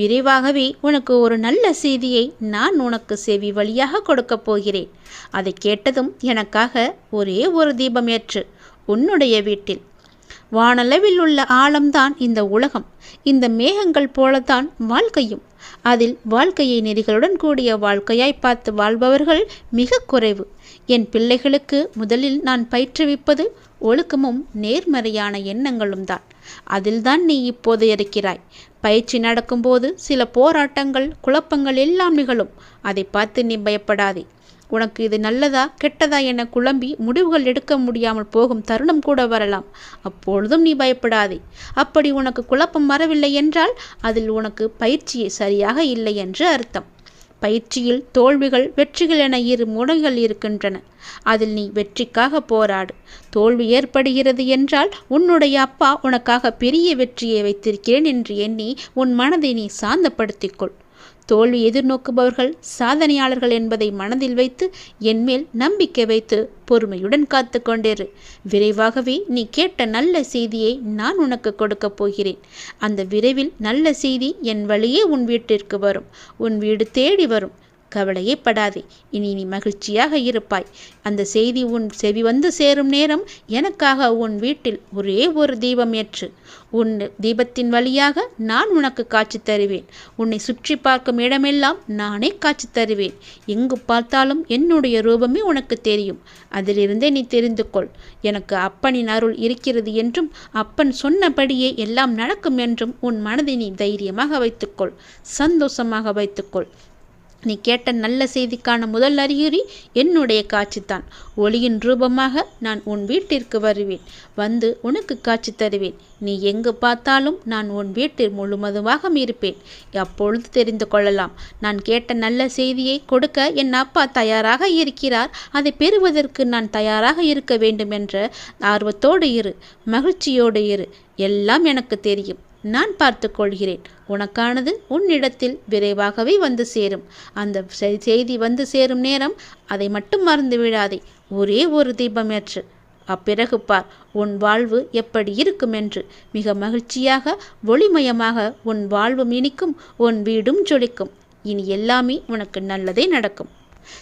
விரைவாகவே உனக்கு ஒரு நல்ல செய்தியை நான் உனக்கு செவி வழியாக கொடுக்கப் போகிறேன். அதை கேட்டதும் எனக்காக ஒரே ஒரு தீபம் ஏற்று உன்னுடைய வீட்டில். வானளவில் உள்ள ஆழம்தான் இந்த உலகம். இந்த மேகங்கள் போலத்தான் வாழ்க்கையும். அதில் வாழ்க்கையை நெறிகளுடன் கூடிய வாழ்க்கையாய் பார்த்து வாழ்பவர்கள் மிக குறைவு. என் பிள்ளைகளுக்கு முதலில் நான் பயிற்றுவிப்பது ஒழுக்கமும் நேர்மறையான எண்ணங்களும் தான் அதில்தான் நீ இப்போது இருக்கிறாய். பயிற்சி நடக்கும்போது சில போராட்டங்கள் குழப்பங்கள் எல்லாம் நிகழும். அதை பார்த்து நீ பயப்படாதே. உனக்கு இது நல்லதா கெட்டதா என குழம்பி முடிவுகள் எடுக்க முடியாமல் போகும் தருணம் கூட வரலாம். அப்பொழுதும் நீ பயப்படாதே. அப்படி உனக்கு குழப்பம் வரவில்லை என்றால் அதில் உனக்கு பயிற்சி சரியாக இல்லை என்று அர்த்தம். பயிற்சியில் தோல்விகள் வெற்றிகள் என இரு முனைகள் இருக்கின்றன. அதில் நீ வெற்றிக்காக போராடு. தோல்வி ஏற்படுகிறது என்றால் உன்னுடைய அப்பா உனக்காக பெரிய வெற்றியை வைத்திருக்கிறேன் என்று எண்ணி உன் மனதை நீ சாந்தப்படுத்திக்கொள். தோல்வி எதிர்நோக்குபவர்கள் சாதனையாளர்கள் என்பதை மனதில் வைத்து என்மேல் நம்பிக்கை வைத்து பொறுமையுடன் காத்து கொண்டேரு விரைவாகவே நீ கேட்ட நல்ல செய்தியை நான் உனக்கு கொடுக்கப் போகிறேன். அந்த விரைவில் நல்ல செய்தி என் வழியே உன் வீட்டிற்கு வரும். உன் வீடு தேடி வரும். கவலையே படாதே இனி நீ மகிழ்ச்சியாக இருப்பாய். அந்த செய்தி உன் செவி வந்து சேரும் நேரம் எனக்காக உன் வீட்டில் ஒரே ஒரு தீபம் ஏற்று. உன் தீபத்தின் வழியாக நான் உனக்கு காட்சி தருவேன். உன்னை சுற்றி பார்க்கும் இடமெல்லாம் நானே காட்சி தருவேன். எங்கு பார்த்தாலும் என்னுடைய ரூபமே உனக்கு தெரியும். அதிலிருந்தே நீ தெரிந்து கொள். எனக்கு அப்பனின் அருள் இருக்கிறது என்றும் அப்பன் சொன்னபடியே எல்லாம் நடக்கும் என்றும் உன் மனதை நீ தைரியமாக வைத்துக்கொள். சந்தோஷமாக வைத்துக்கொள். நீ கேட்ட நல்ல செய்திக்கான முதல் அறிகுறி என்னுடைய காட்சிதான் ஒளியின் ரூபமாக நான் உன் வீட்டிற்கு வருவேன். வந்து உனக்கு காட்சி தருவேன். நீ எங்கு பார்த்தாலும் நான் உன் வீட்டில் முழுமதுமாக இருப்பேன். அப்பொழுது தெரிந்து கொள்ளலாம். நான் கேட்ட நல்ல செய்தியை கொடுக்க என் அப்பா தயாராக இருக்கிறார். அதை பெறுவதற்கு நான் தயாராக இருக்க வேண்டும் என்ற ஆர்வத்தோடு இரு. மகிழ்ச்சியோடு இரு. எல்லாம் எனக்கு தெரியும். நான் பார்த்து கொள்கிறேன். உனக்கானது உன்னிடத்தில் விரைவாகவே வந்து சேரும். அந்த செய்தி வந்து சேரும் நேரம் அதை மட்டும் மறந்து விடாதே ஒரே ஒரு தீபமேற்று அப்பிறகு பார் உன் வாழ்வு எப்படி இருக்கும் என்று. மிக மகிழ்ச்சியாக ஒளிமயமாக உன் வாழ்வும் இனிக்கும் உன் வீடும் ஜொலிக்கும். இனி எல்லாமே உனக்கு நல்லதே நடக்கும்.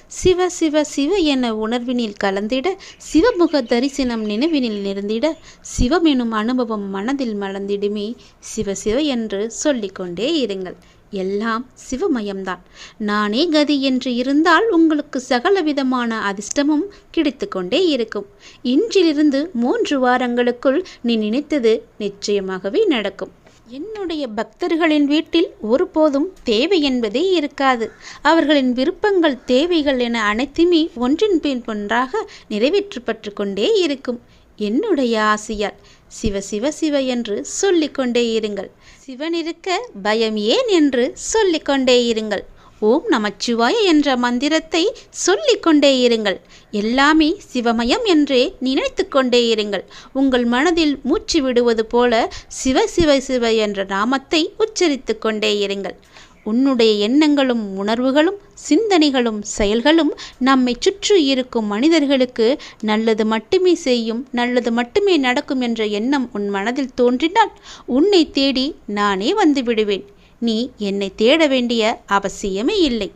சிவ சிவ சிவ என உணர்வினில் கலந்திட சிவமுக தரிசனம் நினைவினில் நிறந்திட சிவம் எனும் அனுபவம் மனதில் மலர்ந்திடுமே சிவ சிவ என்று சொல்லிக்கொண்டே இருங்கள். எல்லாம் சிவமயம்தான். நானே கதி என்று இருந்தால் உங்களுக்கு சகல விதமான அதிர்ஷ்டமும் கிடைத்து கொண்டே இருக்கும். இன்றிலிருந்து மூன்று வாரங்களுக்குள் நீ நினைத்தது நிச்சயமாகவே நடக்கும். என்னுடைய பக்தர்களின் வீட்டில் ஒருபோதும் தேவை என்பதே இருக்காது. அவர்களின் விருப்பங்கள் தேவைகள் என அனைத்துமே ஒன்றின் பின் ஒன்றாக நிறைவேற்றப்பட்டு கொண்டே இருக்கும். என்னுடைய ஆசையால் சிவ சிவ சிவ என்று சொல்லிக்கொண்டே இருங்கள். சிவன் இருக்க பயம் ஏன் என்று சொல்லிக்கொண்டே இருங்கள். ஓம் நமச்சிவாய என்ற மந்திரத்தை சொல்லிக்கொண்டே இருங்கள். எல்லாமே சிவமயம் என்றே நினைத்து கொண்டே இருங்கள். உங்கள் மனதில் மூச்சு விடுவது போல சிவ சிவ சிவ என்ற நாமத்தை உச்சரித்து கொண்டே இருங்கள். உன்னுடைய எண்ணங்களும் உணர்வுகளும் சிந்தனைகளும் செயல்களும் நம்மை சுற்றி இருக்கும் மனிதர்களுக்கு நல்லது மட்டுமே செய்யும் நல்லது மட்டுமே நடக்கும் என்ற எண்ணம் உன் மனதில் தோன்றினால் உன்னை தேடி நானே வந்து விடுவேன். நீ என்னை தேட வேண்டிய அவசியமே இல்லை.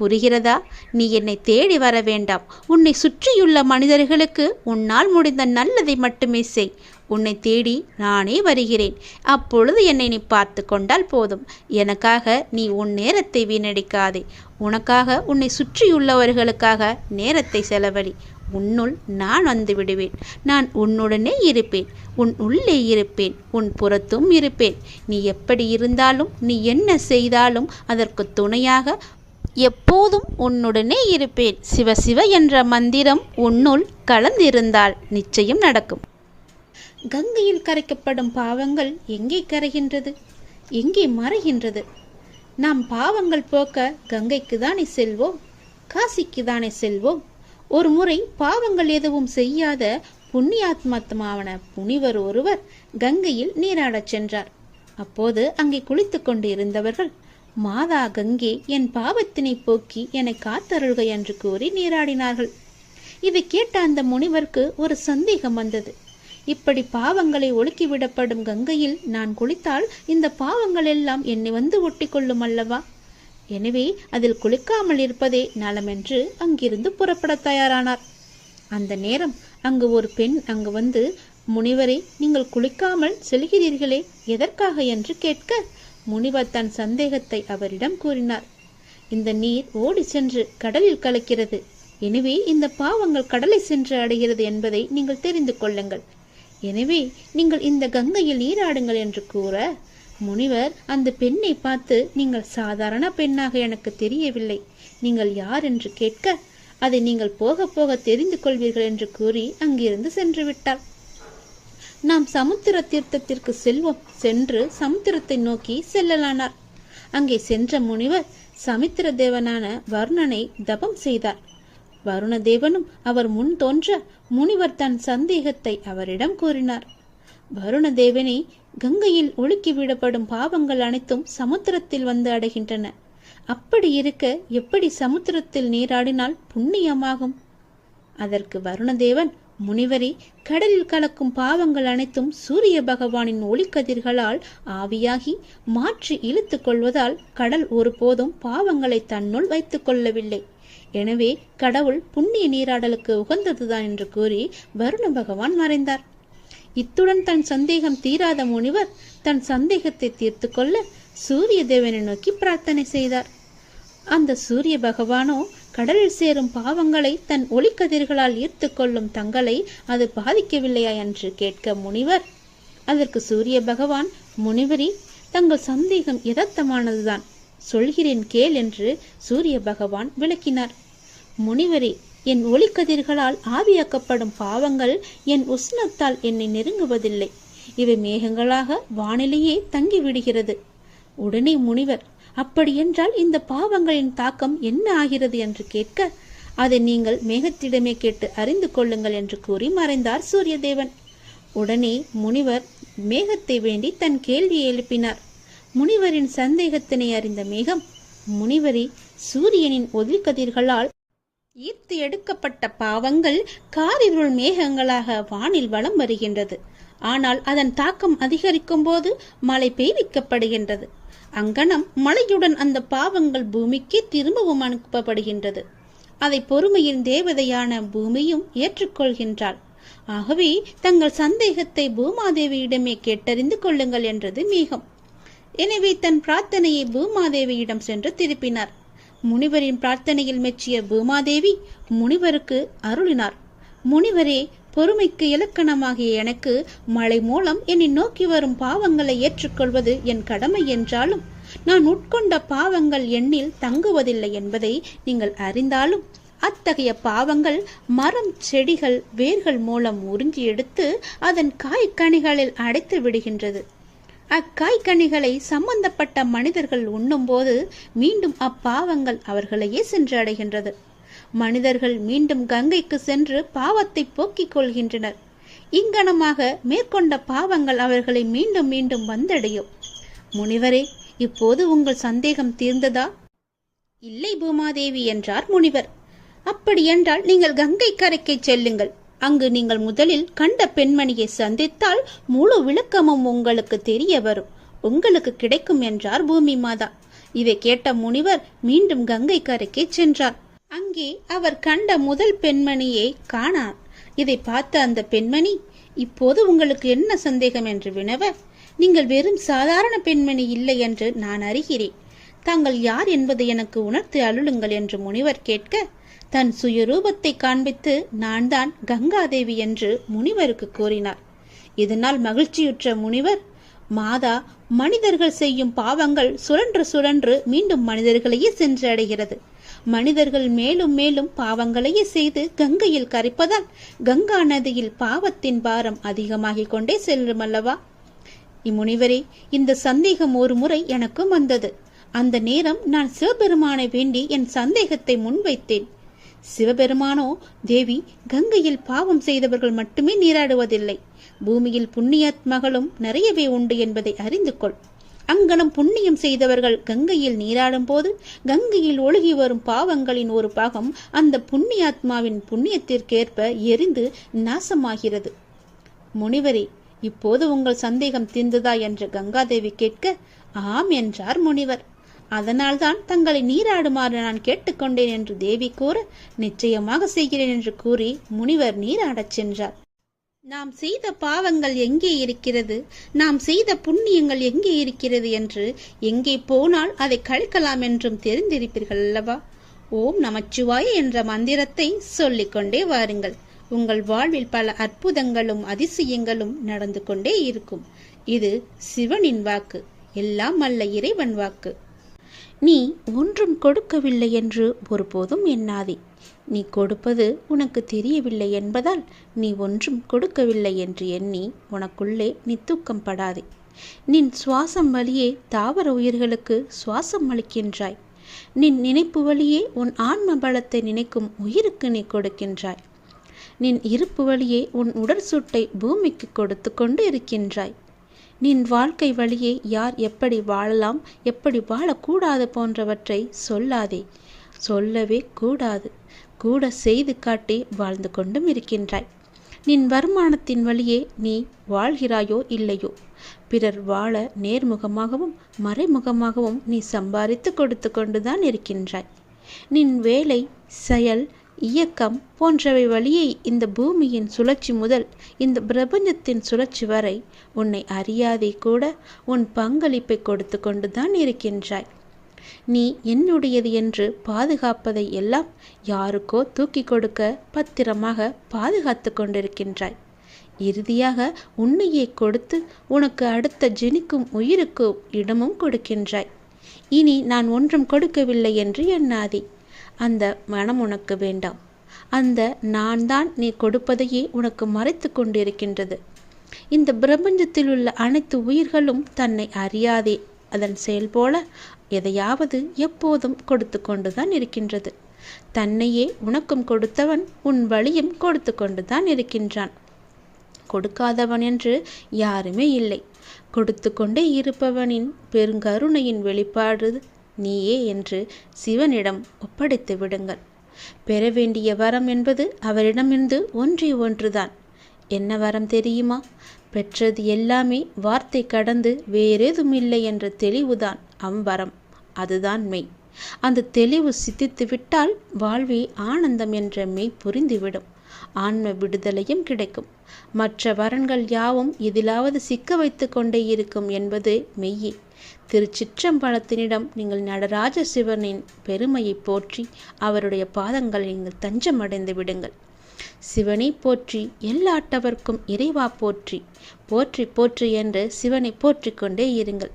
புரிகிறதா? நீ என்னை தேடி வர வேண்டாம். உன்னை சுற்றியுள்ள மனிதர்களுக்கு உன்னால் முடிந்த நல்லதை மட்டுமே செய். உன்னை தேடி நானே வருகிறேன். அப்பொழுது என்னை நீ பார்த்து கொண்டால் போதும். எனக்காக நீ உன் நேரத்தை வீணடிக்காதே. உனக்காக உன்னை சுற்றியுள்ளவர்களுக்காக நேரத்தை செலவழி. உன்னுள் நான் வந்து விடுவேன். நான் உன்னுடனே இருப்பேன். உன் உள்ளே இருப்பேன். உன் புறத்தும் இருப்பேன். நீ எப்படி இருந்தாலும் நீ என்ன செய்தாலும் அதற்கு துணையாக எப்போதும் உன்னுடனே இருப்பேன். சிவ சிவ என்ற மந்திரம் உன்னுள் கலந்திருந்தால் நிச்சயம் நடக்கும். கங்கையில் கரைக்கப்படும் பாவங்கள் எங்கே கரைகின்றது? எங்கே மறைகின்றது? நாம் பாவங்கள் போக்க கங்கைக்கு தானே செல்வோம்? காசிக்கு தானே செல்வோம்? ஒரு முறை பாவங்கள் எதுவும் செய்யாத புண்ணியாத்மாத்மாவன புனிவர் ஒருவர் கங்கையில் நீராடச் சென்றார். அப்போது அங்கே குளித்து கொண்டு இருந்தவர்கள் மாதா கங்கே என் பாவத்தினை போக்கி என்னை காத்தருள்க என்று கூறி நீராடினார்கள். இதை கேட்ட அந்த முனிவருக்கு ஒரு சந்தேகம் வந்தது. இப்படி பாவங்களை ஒழுக்கிவிடப்படும் கங்கையில் நான் குளித்தால் இந்த பாவங்கள் எல்லாம் என்னை வந்து ஒட்டி கொள்ளும் அல்லவா? எனவே அதில் குளிக்காமல் இருப்பதே நலமென்று அங்கிருந்து புறப்பட தயாரானார். அந்த நேரம் அங்கு ஒரு பெண் அங்கு வந்து முனிவரை நீங்கள் குளிக்காமல் செல்கிறீர்களே எதற்காக என்று கேட்க? முனிவர் தன் சந்தேகத்தை அவரிடம் கூறினார். இந்த நீர் ஓடி சென்று கடலில் கலக்கிறது. எனவே இந்த பாவங்கள் கடலை சென்று அடைகிறது என்பதை நீங்கள் தெரிந்து கொள்ளுங்கள். எனவே நீங்கள் இந்த கங்கையில் நீராடுங்கள் என்று கூற முனிவர் அந்த பெண்ணை பார்த்து நீங்கள் சாதாரண பெண்ணாக எனக்கு தெரியவில்லை. நீங்கள் யார் என்று கேட்க அதை நீங்கள் போக போக தெரிந்து கொள்வீர்கள் என்று கூறி அங்கிருந்து சென்று விட்டார் நாம் சமுத்திர தீர்த்தத்திற்கு செல்வோம். சென்று சமுத்திரத்தை நோக்கி செல்லலானார். அங்கே சென்ற முனிவர் சமுத்திர தேவனான வர்ணனை தபம் செய்தார். வருணதேவனும் அவர் முன் தோன்ற முனிவர் தன் சந்தேகத்தை அவரிடம் கூறினார். வருணதேவனே கங்கையில் ஒழுக்கிவிடப்படும் பாவங்கள் அனைத்தும் சமுத்திரத்தில் வந்து அடைகின்றன. அப்படி இருக்க எப்படி சமுத்திரத்தில் நீராடினால் புண்ணியமாகும்? அதற்கு வருணதேவன் முனிவரே கடலில் கலக்கும் பாவங்கள் அனைத்தும் சூரிய பகவானின் ஒளிக்கதிர்களால் ஆவியாகி மாற்றி இழுத்து கொள்வதால் கடல் ஒருபோதும் பாவங்களை தன்னுள் வைத்துக் கொள்ளவில்லை. எனவே கடவுள் புண்ணிய நீராடலுக்கு உகந்ததுதான் என்று கூறி வருண பகவான் மறைந்தார். இத்துடன் தன் சந்தேகம் தீராத முனிவர் தன் சந்தேகத்தை தீர்த்து கொள்ள சூரிய தேவனை நோக்கி பிரார்த்தனை செய்தார். அந்த சூரிய பகவானோ கடலில் சேரும் பாவங்களை தன் ஒளிக்கதிர்களால் ஈர்த்து கொள்ளும் தங்களை அது பாதிக்கவில்லையா என்று கேட்க முனிவர். அதற்கு சூரிய பகவான் முனிவரி தங்கள் சந்தேகம் யதார்த்தமானதுதான். சொல்கிறேன் கேள் என்று சூரிய பகவான் விளக்கினார். முனிவரே என் ஒளிக்கதிர்களால் ஆவியாக்கப்படும் பாவங்கள் என் உஷ்ணத்தால் என்னை நெருங்குவதில்லை. இவை மேகங்களாக வானிலேயே தங்கிவிடுகிறது. உடனே முனிவர் அப்படியென்றால் இந்த பாவங்களின் தாக்கம் என்ன ஆகிறது என்று கேட்க அதை நீங்கள் மேகத்திடமே கேட்டு அறிந்து கொள்ளுங்கள் என்று கூறி மறைந்தார் சூரியதேவன். உடனே முனிவர் மேகத்தை வேண்டி தன் கேள்வியை எழுப்பினார். முனிவரின் சந்தேகத்தினை அறிந்த மேகம் முனிவரி சூரியனின் ஒதிர்கதிர்களால் ஈர்த்து எடுக்கப்பட்ட பாவங்கள் காரிருள் மேகங்களாக வானில் வலம் வருகின்றது. ஆனால் அதன் தாக்கம் அதிகரிக்கும் போது மழை பெய்விக்கப்படுகின்றது. அங்கனம் மழையுடன் அந்த பாவங்கள் பூமிக்கு திரும்பவும் அனுப்பப்படுகின்றது. அதை பொறுமையின் தேவதையான பூமியும் ஏற்றுக்கொள்கின்றாள். ஆகவே தங்கள் சந்தேகத்தை பூமாதேவியிடமே கேட்டறிந்து கொள்ளுங்கள் என்றது மேகம். எனவே தன் பிரார்த்தனையை பூமாதேவியிடம் சென்று திருப்பினார். முனிவரின் பிரார்த்தனையில் மெச்சிய பூமாதேவி முனிவருக்கு அருளினார். முனிவரே பொறுமைக்கு இலக்கணமாகிய எனக்கு மழை மூலம் என்னை நோக்கி வரும் பாவங்களை ஏற்றுக்கொள்வது என் கடமை என்றாலும் நான் உட்கொண்ட பாவங்கள் எண்ணில் தங்குவதில்லை என்பதை நீங்கள் அறிந்தாலும் அத்தகைய பாவங்கள் மரம் செடிகள் வேர்கள் மூலம் உறிஞ்சி எடுத்து அதன் காய்கனிகளில் அடைத்து விடுகின்றது. அக்காய்கனிகளை சம்பந்தப்பட்ட மனிதர்கள் உண்ணும்போது மீண்டும் அப்பாவங்கள் அவர்களையே சென்று அடைகின்றது மனிதர்கள் மீண்டும் கங்கைக்கு சென்று பாவத்தை போக்கிக் கொள்கின்றனர். இங்கனமாக மேற்கொண்ட பாவங்கள் அவர்களை மீண்டும் மீண்டும் வந்தடையும். முனிவரே இப்போது உங்கள் சந்தேகம் தீர்ந்ததா? இல்லை பூமாதேவி என்றார் முனிவர். அப்படியென்றால் நீங்கள் கங்கை கரைக்கு செல்லுங்கள். அங்கு நீங்கள் முதலில் கண்ட பெண்மணியை சந்தித்தால் முழு விளக்கமும் உங்களுக்கு தெரிய வரும். உங்களுக்கு கிடைக்கும் என்றார் பூமி மாதா. இதை கேட்ட முனிவர் மீண்டும் கங்கை கரைக்கு சென்றார். அங்கே அவர் கண்ட முதல் பெண்மணியை காணார். இதை பார்த்த அந்த பெண்மணி இப்போது உங்களுக்கு என்ன சந்தேகம் என்று வினவ? நீங்கள் வெறும் சாதாரண பெண்மணி இல்லை என்று நான் அறிகிறேன். தாங்கள் யார் என்பதை எனக்கு உணர்த்தி அருளுங்கள் என்று முனிவர் கேட்க தன் சுயரூபத்தை காண்பித்து நான் தான் கங்காதேவி என்று முனிவருக்கு கூறினார். இதனால் மகிழ்ச்சியுற்ற முனிவர் மாதா மனிதர்கள் செய்யும் பாவங்கள் சுழன்று சுழன்று மீண்டும் மனிதர்களையே சென்று அடைகிறது மனிதர்கள் மேலும் மேலும் பாவங்களையே செய்து கங்கையில் கரைப்பதால் கங்கா நதியில் பாவத்தின் பாரம் அதிகமாகிக் கொண்டே செல்லும் அல்லவா இம்முனிவரே இந்த சந்தேகம் ஒரு முறை எனக்கும் வந்தது. அந்த நேரம் நான் சிவபெருமானை வேண்டி என் சந்தேகத்தை முன்வைத்தேன். சிவபெருமானோ தேவி கங்கையில் பாவம் செய்தவர்கள் மட்டுமே நீராடுவதில்லை. பூமியில் புண்ணியாத்மகளும் நிறையவே உண்டு என்பதை அறிந்து கொள் அங்கனம் புண்ணியம் செய்தவர்கள் கங்கையில் நீராடும் போது கங்கையில் ஒழுகி வரும் பாவங்களின் ஒரு பாகம் அந்த புண்ணியாத்மாவின் புண்ணியத்திற்கேற்ப எரிந்து நாசமாகிறது. முனிவரே இப்போது உங்கள் சந்தேகம் தீர்ந்ததா என்று கங்காதேவி கேட்க ஆம் என்றார் முனிவர். அதனால்தான் தங்களை நீராடுமாறு நான் கேட்டுக்கொண்டேன் என்று தேவி கூற நிச்சயமாக செய்கிறேன் என்று கூறி முனிவர் நீராடச் சென்றார். நாம் செய்த பாவங்கள் எங்கே இருக்கிறது? நாம் செய்த புண்ணியங்கள் எங்கே இருக்கிறது என்று எங்கே போனால் அதை கழிக்கலாம் என்றும் தெரிந்திருப்பீர்கள் அல்லவா? ஓம் நமச்சிவாய என்ற மந்திரத்தை சொல்லிக்கொண்டே வாருங்கள். உங்கள் வாழ்வில் பல அற்புதங்களும் அதிசயங்களும் நடந்து கொண்டே இருக்கும். இது சிவனின் வாக்கு எல்லாம் அல்ல இறைவன் வாக்கு. நீ ஒன்றும் கொடுக்கவில்லை என்று ஒருபோதும் எண்ணாதே. நீ கொடுப்பது உனக்கு தெரியவில்லை என்பதால் நீ ஒன்றும் கொடுக்கவில்லை என்று எண்ணி உனக்குள்ளே நீ தூக்கம் படாதே நின் சுவாசம் வழியே தாவர உயிர்களுக்கு சுவாசம் அளிக்கின்றாய். நின் நினைப்பு வழியே உன் ஆன்ம பலத்தை நினைக்கும் உயிருக்கு நீ கொடுக்கின்றாய். நின் இருப்பு வழியே உன் உடற்சூட்டை பூமிக்கு கொடுத்து கொண்டு இருக்கின்றாய். நின் வாழ்க்கை வழியே யார் எப்படி வாழலாம் எப்படி வாழக்கூடாது போன்றவற்றை சொல்லாதே. சொல்லவே கூடாது. கூட செய்து காட்டி வாழ்ந்து கொண்டும் இருக்கின்றாய். நின் வருமானத்தின் வழியே நீ வாழ்கிறாயோ இல்லையோ? பிறர் வாழ நேர்முகமாகவும் மறைமுகமாகவும் நீ சம்பாதித்து கொடுத்து கொண்டுதான் இருக்கின்றாய். நின் வேலை செயல் இயக்கம் போன்றவை வழியை இந்த பூமியின் சுழற்சி முதல் இந்த பிரபஞ்சத்தின் சுழற்சி வரை உன்னை அறியாதே கூட உன் பங்களிப்பை கொடுத்து கொண்டுதான் இருக்கின்றாய். நீ என்னுடையது என்று பாதுகாப்பதை எல்லாம் யாருக்கோ தூக்கி கொடுக்க பத்திரமாக பாதுகாத்து கொண்டிருக்கின்றாய். இறுதியாக உன்னையே கொடுத்து உனக்கு அடுத்த ஜெனிக்கும் உயிருக்கும் இடமும் கொடுக்கின்றாய். இனி நான் ஒன்றும் கொடுக்கவில்லை என்று எண்ணாதே. அந்த மனம் உனக்கு வேண்டாம். அந்த நான் தான் நீ கொடுப்பதையே உனக்கு மறைத்து கொண்டிருக்கின்றது. இந்த பிரபஞ்சத்தில் உள்ள அனைத்து உயிர்களும் தன்னை அறியாதே. அதன் செயல் போல எதையாவது எப்போதும் கொடுத்து கொண்டுதான் இருக்கின்றது. தன்னையே உனக்கும் கொடுத்தவன் உன் வழியும் கொடுத்து கொண்டுதான் இருக்கின்றான். கொடுக்காதவன் என்று யாருமே இல்லை. கொடுத்து கொண்டே இருப்பவனின் பெருங்கருணையின் வெளிப்பாடு நீயே என்று சிவனிடம் ஒப்படைத்து விடுங்கள். பெற வேண்டிய வரம் என்பது அவரிடமிருந்து ஒன்றே ஒன்றுதான். என்ன வரம் தெரியுமா? பெற்றது எல்லாமே வார்த்தை கடந்து வேறேதும் இல்லை என்ற தெளிவுதான் அவ்வரம். அதுதான் மெய். அந்த தெளிவு சித்தித்து விட்டால் வாழ்வே ஆனந்தம் என்ற மெய் புரிந்துவிடும். ஆன்ம விடுதலையும் கிடைக்கும். மற்ற வரன்கள் யாவும் எதிலாவது சிக்க வைத்து கொண்டே இருக்கும் என்பது மெய்யே. திருச்சிற்றம்பலத்தினிடம் நீங்கள் நடராஜ சிவனின் பெருமையை போற்றி அவருடைய பாதங்களை நீங்கள் தஞ்சமடைந்து விடுங்கள். சிவனை போற்றி எல்லாட்டவர்க்கும் இறைவா போற்றி போற்றி போற்றி என்று சிவனை போற்றிக் கொண்டே இருங்கள்.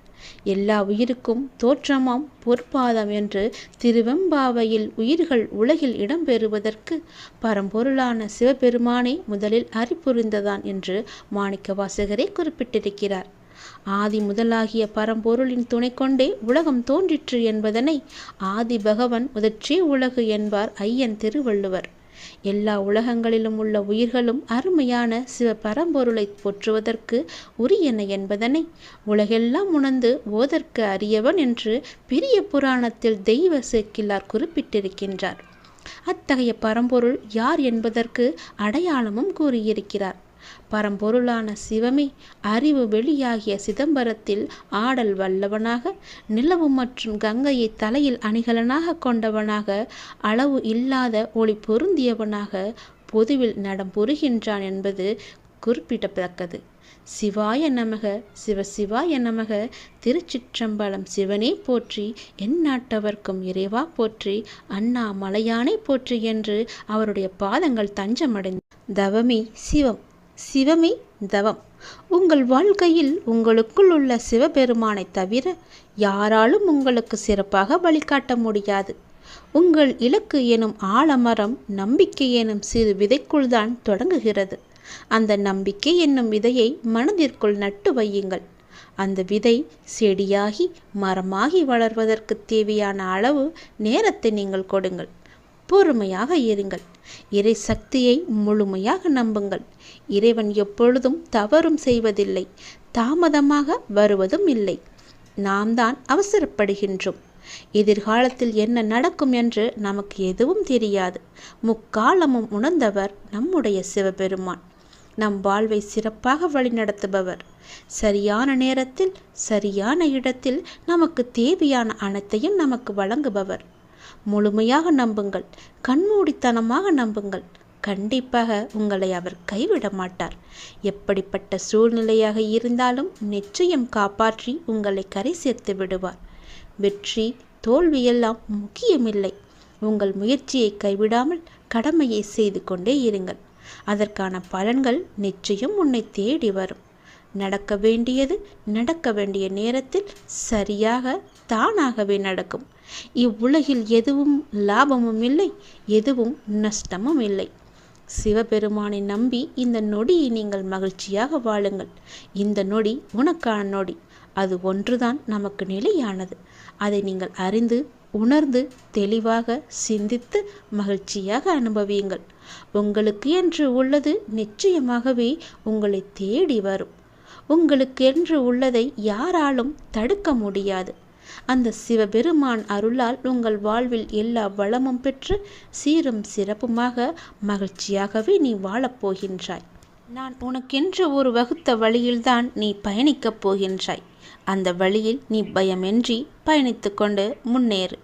எல்லா உயிருக்கும் தோற்றமாம் பொற்பாதம் என்று திருவெம்பாவையில் உயிர்கள் உலகில் இடம்பெறுவதற்கு பரம்பொருளான சிவபெருமானை முதலில் அறிபுரிந்ததான் என்று மாணிக்க வாசகரே குறிப்பிட்டிருக்கிறார். ஆதி முதலாகிய பரம்பொருளின் துணை கொண்டே உலகம் தோன்றிற்று என்பதனை ஆதி பகவன் முதற்றே உலகு என்பார் ஐயன் திருவள்ளுவர். எல்லா உலகங்களிலும் உள்ள உயிர்களும் அருமையான சிவ பரம்பொருளை போற்றுவதற்கு உரியன என்பதனை உலகெல்லாம் உணர்ந்து ஓதற்கு அறியவன் என்று பெரிய புராணத்தில் தெய்வ சேக்கிலார் குறிப்பிட்டிருக்கின்றார். அத்தகைய பரம்பொருள் யார் என்பதற்கு அடையாளமும் கூறியிருக்கிறார். பரம்பொருளான சிவமே அறிவு வெளியாகிய சிதம்பரத்தில் ஆடல் வல்லவனாக நிலவு மற்றும் கங்கையை தலையில் அணிகலனாக கொண்டவனாக அளவு இல்லாத ஒளி பொருந்தியவனாக பொதுவில் நடம் புரிகின்றான் என்பது குறிப்பிடத்தக்கது. சிவாய நமக சிவ சிவாய நமக திருச்சிற்றம்பலம் சிவனே போற்றி எந்நாட்டவர்க்கும் இறைவா போற்றி அண்ணா மலையானை போற்றி என்று அவருடைய பாதங்கள் தஞ்சமடைந்த தவமே சிவம். சிவமே தவம். உங்கள் வாழ்க்கையில் உங்களுக்குள் உள்ள சிவபெருமானை தவிர யாராலும் உங்களுக்கு சிறப்பாக வழிகாட்ட முடியாது. உங்கள் இலக்கு எனும் ஆலமரம் நம்பிக்கை எனும் சிறு விதைக்குள் தான் தொடங்குகிறது. அந்த நம்பிக்கை என்னும் விதையை மனதிற்குள் நட்டு வையுங்கள். அந்த விதை செடியாகி மரமாகி வளர்வதற்கு தேவையான அளவு நேரத்தை நீங்கள் கொடுங்கள். பொறுமையாக இருங்கள். இறை சக்தியை முழுமையாக நம்புங்கள். இறைவன் எப்பொழுதும் தவறும் செய்வதில்லை தாமதமாக வருவதும் இல்லை. நாம் தான் அவசரப்படுகின்றோம். எதிர்காலத்தில் என்ன நடக்கும் என்று நமக்கு எதுவும் தெரியாது. முக்காலமும் உணர்ந்தவர் நம்முடைய சிவபெருமான். நம் வாழ்வை சிறப்பாக வழிநடத்துபவர். சரியான நேரத்தில் சரியான இடத்தில் நமக்கு தேவையான அனைத்தையும் நமக்கு வழங்குபவர். முழுமையாக நம்புங்கள் கண்மூடித்தனமாக நம்புங்கள். கண்டிப்பாக உங்களை அவர் கைவிட மாட்டார். எப்படிப்பட்ட சூழ்நிலையாக இருந்தாலும் நிச்சயம் காப்பாற்றி உங்களை கரை சேர்த்து விடுவார். வெற்றி தோல்வியெல்லாம் முக்கியமில்லை. உங்கள் முயற்சியை கைவிடாமல் கடமையை செய்து கொண்டே இருங்கள். அதற்கான பலன்கள் நிச்சயம் உன்னை தேடி வரும். நடக்க வேண்டியது நடக்க வேண்டிய நேரத்தில் சரியாக தானாகவே நடக்கும். இவ்வுலகில் எதுவும் லாபமும் இல்லை எதுவும் நஷ்டமும் இல்லை. சிவபெருமானை நம்பி இந்த நொடியை நீங்கள் மகிழ்ச்சியாக வாழுங்கள். இந்த நொடி உனக்கான நொடி. அது ஒன்றுதான் நமக்கு நிலையானது. அதை நீங்கள் அறிந்து உணர்ந்து தெளிவாக சிந்தித்து மகிழ்ச்சியாக அனுபவியுங்கள். உங்களுக்கு என்று உள்ளது நிச்சயமாகவே உங்களை தேடி வரும். உங்களுக்கு என்று உள்ளதை யாராலும் தடுக்க முடியாது. அந்த சிவபெருமான் அருளால் உங்கள் வாழ்வில் எல்லா வளமும் பெற்று சீரும் சிறப்புமாக மகிழ்ச்சியாகவே நீ வாழப்போகின்றாய் நான் உனக்கென்று ஒரு வகுத்த வழியில்தான் நீ பயணிக்கப் போகின்றாய். அந்த வழியில் நீ பயமின்றி பயணித்து கொண்டு முன்னேறு.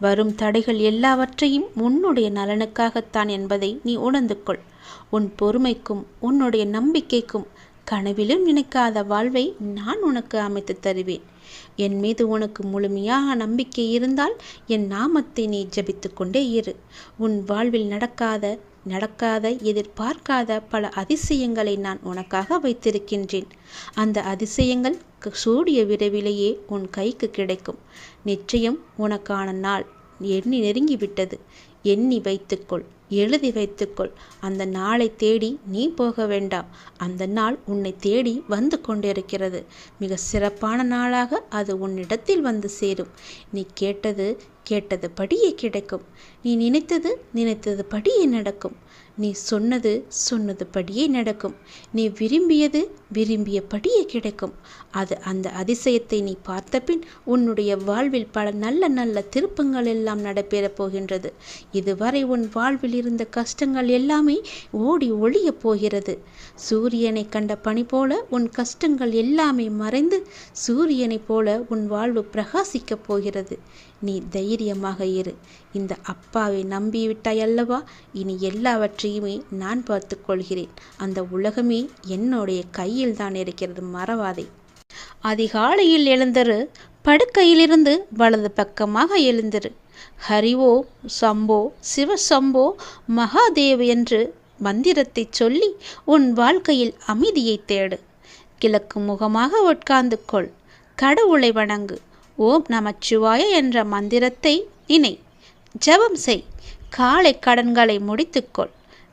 வரும் தடைகள் எல்லாவற்றையும் உன்னுடைய நலனுக்காகத்தான் என்பதை நீ உணர்ந்து கொள். உன் பொறுமைக்கும் உன்னுடைய நம்பிக்கைக்கும் கனவிலும் நினைக்காத வாழ்வை நான் உனக்கு அமைத்து தருவேன். என் மீது உனக்கு முழுமையாக நம்பிக்கை இருந்தால் என் நாமத்தை நீ ஜபித்துக்கொண்டே இரு. உன் வாழ்வில் நடக்காத நடக்காத எதிர்பார்க்காத பல அதிசயங்களை நான் உனக்காக வைத்திருக்கின்றேன். அந்த அதிசயங்கள் சூடிய விரைவிலேயே உன் கைக்கு கிடைக்கும். நிச்சயம் உனக்கான நாள் எண்ணி நெருங்கிவிட்டது. எண்ணி வைத்துக்கொள் எழுதி வைத்துக்கொள். அந்த நாளை தேடி நீ போக வேண்டாம். அந்த நாள் உன்னை தேடி வந்து கொண்டிருக்கிறது. மிக சிறப்பான நாளாக அது உன்னிடத்தில் வந்து சேரும். நீ கேட்டது கேட்டது படியே கிடைக்கும். நீ நினைத்தது நினைத்தது படியே நடக்கும். நீ சொன்னது சொன்னதுபடியே நடக்கும். நீ விரும்பியது விரும்பியபடியே கிடைக்கும். அது அந்த அதிசயத்தை நீ பார்த்தபின் உன்னுடைய வாழ்வில் பல நல்ல நல்ல திருப்பங்கள் எல்லாம் நடைபெறப் போகின்றது. இதுவரை உன் வாழ்வில் இருந்த கஷ்டங்கள் எல்லாமே ஓடி ஒளியப் போகிறது. சூரியனை கண்ட பணி போல உன் கஷ்டங்கள் எல்லாமே மறைந்து சூரியனைப் போல உன் வாழ்வு பிரகாசிக்கப் போகிறது. நீ தைரியமாக இரு. இந்த அப்பாவை நம்பிவிட்டாயல்லவா? இனி எல்லாவற்றையுமே நான் பார்த்து கொள்கிறேன். அந்த உலகமே என்னுடைய கையில் தான் இருக்கிறது மறவாதே. அதிகாலையில் எழுந்தரு. படுக்கையிலிருந்து வலது பக்கமாக எழுந்திரு. ஹரிவோ சம்போ சிவசம்போ மகாதேவ் என்று மந்திரத்தை சொல்லி உன் வாழ்க்கையில் அமைதியை தேடு. கிழக்கு முகமாக உட்கார்ந்து கொள். கடவுளை வணங்கு. ஓம் நமச்சிவாய என்ற மந்திரத்தை இணை. ஜபம் செய். காலை கடன்களை முடித்துக்கொள்.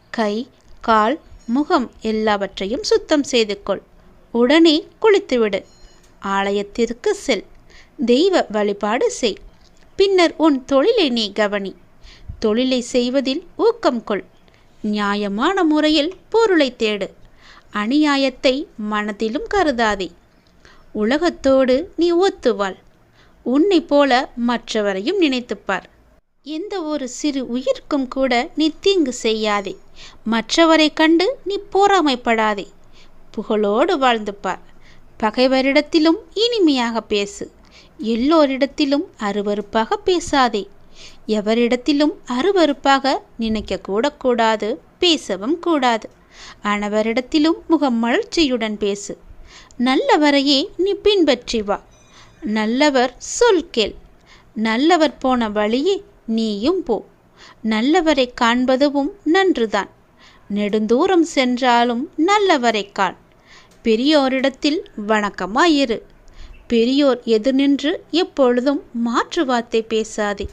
கை கால் முகம் எல்லாவற்றையும் சுத்தம் செய்து கொள் உடனே குளித்துவிடு. ஆலயத்திற்கு செல். தெய்வ வழிபாடு செய். பின்னர் உன் தொழிலை நீ கவனி. தொழிலை செய்வதில் ஊக்கம் கொள். நியாயமான முறையில் பொருளை தேடு. அநியாயத்தை மனதிலும் கருதாதே. உலகத்தோடு நீ ஒத்துவாள். உன்னை போல மற்றவரையும் நினைத்துப்பார். எந்த ஒரு சிறு உயிர்க்கும் கூட நீ தீங்கு செய்யாதே. மற்றவரை கண்டு நீ போராமைப்படாதே புகழோடு வாழ்ந்துப்பார். பகைவரிடத்திலும் இனிமையாக பேசு. எல்லோரிடத்திலும் அருவறுப்பாக பேசாதே. எவரிடத்திலும் அருவறுப்பாக நினைக்க கூட கூடாது பேசவும் கூடாது. அனைவரிடத்திலும் முகம் மலர்ச்சியுடன் பேசு. நல்லவரையே நீ பின்பற்றி வா. நல்லவர் சொல் கேள். நல்லவர் போன வழியே நீயும் போ. நல்லவரை காண்பதுவும் நன்றுதான். நெடுந்தூரம் சென்றாலும் நல்லவரை காண். பெரியோரிடத்தில் வணக்கமாயிரு. பெரியோர் எதிர் நின்று எப்பொழுதும் மாற்று வார்த்தை பேசாதே.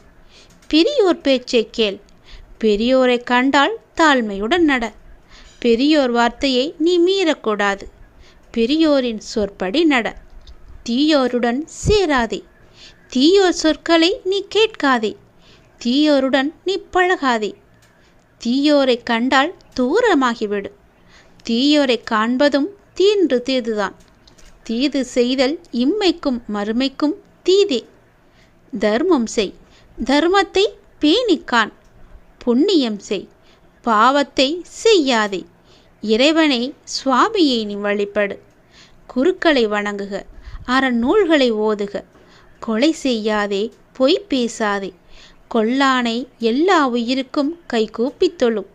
பெரியோர் பேச்சை கேள். பெரியோரை கண்டால் தாழ்மையுடன் நட. பெரியோர் வார்த்தையை நீ மீறக்கூடாது. பெரியோரின் சொற்படி நட. தீயோருடன் சேராதே. தீயோர் சொற்களை நீ கேட்காதே. தீயோருடன் நீ பழகாதே. தீயோரை கண்டால் தூரமாகிவிடு. தீயோரை காண்பதும் தீன்று தீதுதான். தீது செய்தல் இம்மைக்கும் மறுமைக்கும் தீதே. தர்மம் செய். தர்மத்தை பேணிக்கான் புண்ணியம் செய். பாவத்தை செய்யாதே. இறைவனை சுவாமியை நீ வழிபடு. குருக்களை வணங்குக. அறநூல்களை ஓதுக. கொலை செய்யாதே பொய் பேசாதே. கொல்லானை எல்லா உயிருக்கும் கைகூப்பித் தொழும்.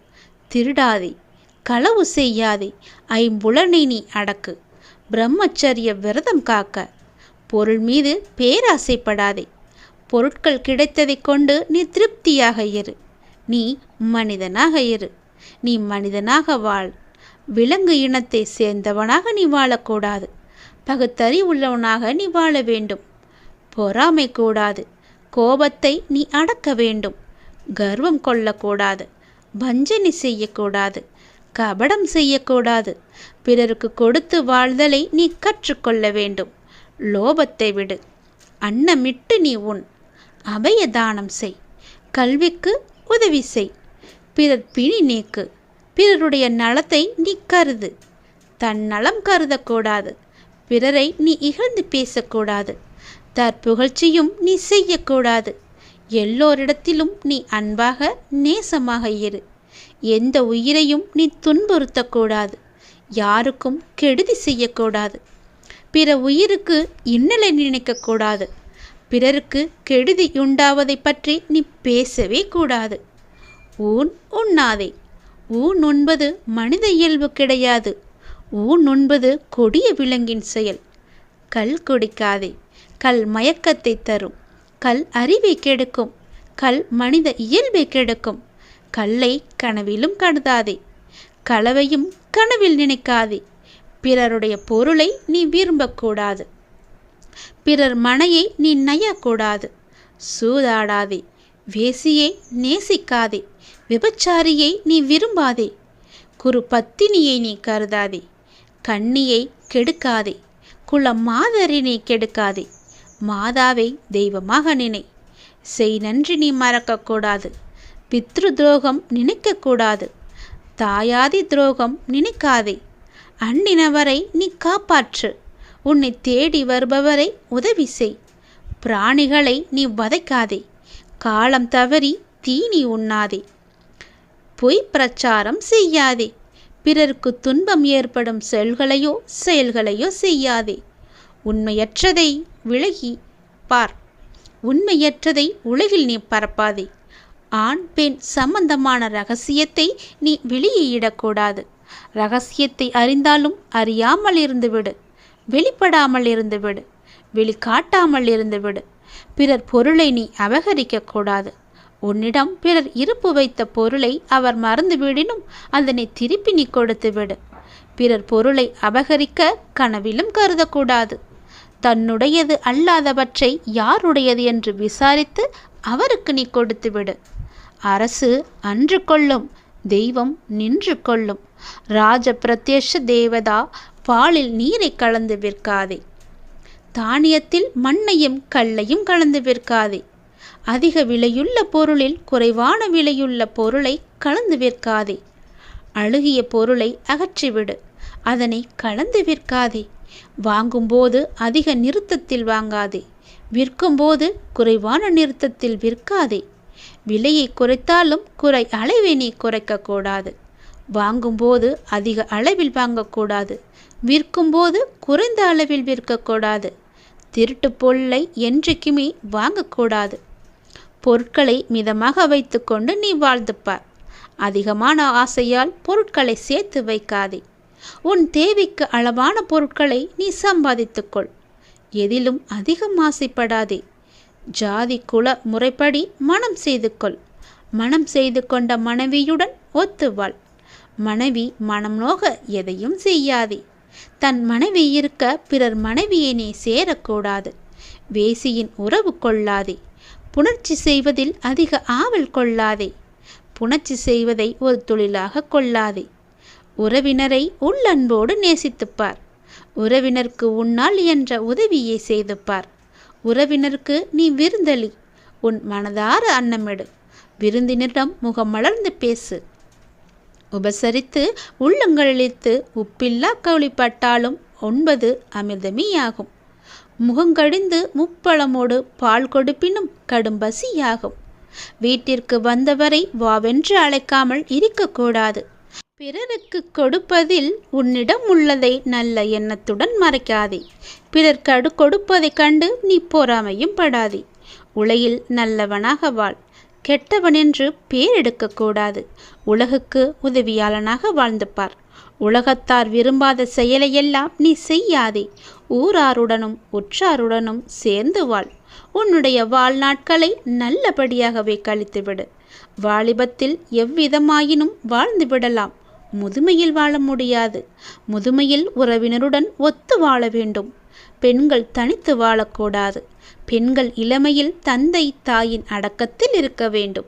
திருடாதே களவு செய்யாதே. ஐம்புலனை நீ அடக்கு. பிரம்மச்சரிய விரதம் காக்க. பொருள் மீது பேராசைப்படாதே. பொருட்கள் கிடைத்ததைக் கொண்டு நீ திருப்தியாக இரு. நீ மனிதனாக இரு. நீ மனிதனாக வாழ். விலங்கு இனத்தை சேர்ந்தவனாக நீ வாழக்கூடாது. பகுத்தறி உள்ளவனாக நீ வாழ வேண்டும். பொறாமை கூடாது. கோபத்தை நீ அடக்க வேண்டும். கர்வம் கொள்ளக்கூடாது. வஞ்சனை செய்யக்கூடாது. கபடம் செய்யக்கூடாது. பிறருக்கு கொடுத்து வாழ்தலை நீ கற்றுக்கொள்ள வேண்டும். லோபத்தை விடு. அன்னமிட்டு நீ உன் அபய தானம் செய். கல்விக்கு உதவி செய். பிறர் பிணி நீக்கு. பிறருடைய நலத்தை நீ கருது. தன் நலம் கருதக்கூடாது. பிறரை நீ இகழ்ந்து பேசக்கூடாது. தற்புகழ்ச்சியும் நீ செய்யக்கூடாது. எல்லோரிடத்திலும் நீ அன்பாக நேசமாக இரு. எந்த உயிரையும் நீ துன்புறுத்தக்கூடாது. யாருக்கும் கெடுதி செய்யக்கூடாது. பிற உயிருக்கு இன்னலை நினைக்கக்கூடாது. பிறருக்கு கெடுதி உண்டாவதை பற்றி நீ பேசவே கூடாது. ஊன் உண்ணாதே. ஊன் உண்பது மனித இயல்பு கிடையாது. ஊன் உண்பது கொடிய விலங்கின் செயல். கல் குடிக்காதே கல் மயக்கத்தை தரும். கல் அறிவை கெடுக்கும் கல் மனித இயல்பை கெடுக்கும். கல்லை கனவிலும் கருதாதே களவையும் கனவில் நினைக்காதே. பிறருடைய பொருளை நீ விரும்பக்கூடாது. பிறர் மனையை நீ நயக்கூடாது. சூதாடாதே வேசியை நேசிக்காதே. விபச்சாரியை நீ விரும்பாதே. குரு பத்தினியை நீ கருதாதே. கண்ணியை கெடுக்காதே குல மாதரினை கெடுக்காதே மாதாவை தெய்வமாக நினை. செய் நன்றி நீ மறக்கக்கூடாது பித்ரு துரோகம் நினைக்கக்கூடாது தாயாதி துரோகம் நினைக்காதே. அண்ணினவரை நீ காப்பாற்று உன்னை தேடி வருபவரை உதவி செய். பிராணிகளை நீ வதைக்காதே காலம் தவறி தீனி உண்ணாதே. பொய் பிரச்சாரம் செய்யாதே பிறருக்கு துன்பம் ஏற்படும் செயல்களையோ செயல்களையோ செய்யாதே. உண்மையற்றதை விலகி பார். உண்மையற்றதை உலகில் நீ பரப்பாதே. ஆண் பெண் சம்பந்தமான ரகசியத்தை நீ வெளியிடக்கூடாது ரகசியத்தை அறிந்தாலும் அறியாமல் இருந்துவிடு. வெளிப்படாமல் இருந்துவிடு. வெளிக்காட்டாமல் இருந்துவிடு. பிறர் பொருளை நீ அபகரிக்கக்கூடாது. உன்னிடம் பிறர் இருப்பு வைத்த பொருளை அவர் மறந்துவிடினும் அதனை திருப்பி நீ கொடுத்து விடு. பிறர் பொருளை அபகரிக்க கனவிலும் கருதக்கூடாது. தன்னுடையது அல்லாதவற்றை யாருடையது என்று விசாரித்து அவருக்கு நீ கொடுத்து விடு. அரசு அன்று கொள்ளும் தெய்வம் நின்று கொள்ளும். ராஜ பிரத்யஷ தேவதா பாலில் நீரை கலந்து விற்காதே. தானியத்தில் மண்ணையும் கல்லையும் கலந்து விற்காதே. அதிக விலையுள்ள பொருளில் குறைவான விலையுள்ள பொருளை கலந்து விற்காதே. அழுகிய பொருளை அகற்றிவிடு. அதனை கலந்து விற்காதே. வாங்கும்போது அதிக நிறுத்தத்தில் வாங்காதே. விற்கும்போது குறைவான நிறுத்தத்தில் விற்காதே. விலையை குறைத்தாலும் குறை அளவை நீ குறைக்கக்கூடாது. வாங்கும்போது அதிக அளவில் வாங்கக்கூடாது. விற்கும்போது குறைந்த அளவில் விற்கக்கூடாது. திருட்டு பொருளை என்றைக்குமே வாங்கக்கூடாது. பொருட்களை மிதமாக வைத்துக்கொண்டு நீ வாழ்ந்துப்பார் அதிகமான ஆசையால் பொருட்களை சேர்த்து வைக்காதே. உன் தேவைக்கு அளவான பொருட்களை நீ சம்பாதித்துக்கொள். எதிலும் அதிகம் ஆசைப்படாதே. ஜாதி குல முறைப்படி மனம் செய்து கொள் மனம் செய்து கொண்ட மனைவியுடன் ஒத்துவாள். மனைவி மனம் நோக எதையும் செய்யாதே. தன் மனைவி இருக்க பிறர் மனைவியை நீ சேரக்கூடாது. வேசியின் உறவு கொள்ளாதே. புணர்ச்சி செய்வதில் அதிக ஆவல் கொள்ளாதே. புணர்ச்சி செய்வதை ஒரு தொழிலாக கொள்ளாதே. உறவினரை உள்ளன்போடு நேசித்துப்பார். உறவினருக்கு உன்னால் என்ற உதவியை செய்துப்பார். உறவினருக்கு நீ விருந்தளி. உன் மனதார அன்னமிடு. விருந்தினரிடம் முகம் மலர்ந்து பேசு. உபசரித்து உள்ளங்களித்து உப்பில்லா கவுளிப்பட்டாலும் ஒன்பது அமிர்தமியாகும். முகங்கடிந்து முப்பழமோடு பால் கொடுப்பினும் கடும் பசியாகும். வீட்டிற்கு வந்தவரை வாவென்று அழைக்காமல் இருக்கக்கூடாது. பிறருக்கு கொடுப்பதில் உன்னிடம் உள்ளதை நல்ல எண்ணத்துடன் மறைக்காதே. பிறர் கடு கொடுப்பதைக் கண்டு நீ பொறாமையும் படாதே. உலகில் நல்லவனாக வாழ். கெட்டவனென்று பேர் எடுக்கக்கூடாது உலகுக்கு உதவியாளனாக வாழ்ந்து பார் உலகத்தார் விரும்பாத செயலையெல்லாம் நீ செய்யாதே. ஊராருடனும் உற்றாருடனும் சேர்ந்து வாழ். உன்னுடைய வாழ்நாட்களை நல்லபடியாகவே கழித்துவிடு. வாலிபத்தில் எவ்விதமாயினும் வாழ்ந்து விடலாம். முதுமையில் வாழ முடியாது. முதுமையில் உறவினருடன் ஒத்து வாழ வேண்டும். பெண்கள் தனித்து வாழக்கூடாது. பெண்கள் இளமையில் தந்தை தாயின் அடக்கத்தில் இருக்க வேண்டும்.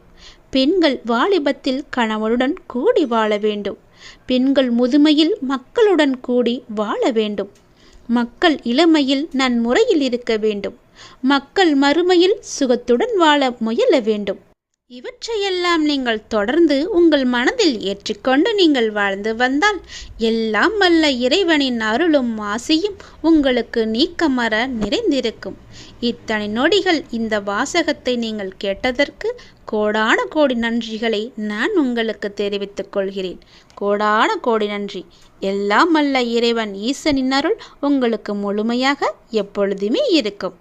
பெண்கள் வாலிபத்தில் கணவனுடன் கூடி வாழ வேண்டும். பெண்கள் முதுமையில் மக்களுடன் கூடி வாழ வேண்டும். மக்கள் இளமையில் நன்முறையில் இருக்க வேண்டும். மக்கள் மறுமையில் சுகத்துடன் வாழ முயல வேண்டும். இவற்றையெல்லாம் நீங்கள் தொடர்ந்து உங்கள் மனதில் ஏற்றிக்கொண்டு நீங்கள் வாழ்ந்து வந்தால் எல்லாம் வல்ல இறைவனின் அருளும் ஆசையும் உங்களுக்கு நீக்கமர நிறைந்திருக்கும். இத்தனை நொடிகள் இந்த வாசகத்தை நீங்கள் கேட்டதற்கு கோடான கோடி நன்றிகளை நான் உங்களுக்கு தெரிவித்துக் கொள்கிறேன். கோடான கோடி நன்றி. எல்லாம் அல்ல இறைவன் ஈசனின் அருள் உங்களுக்கு முழுமையாக எப்பொழுதுமே இருக்கும்.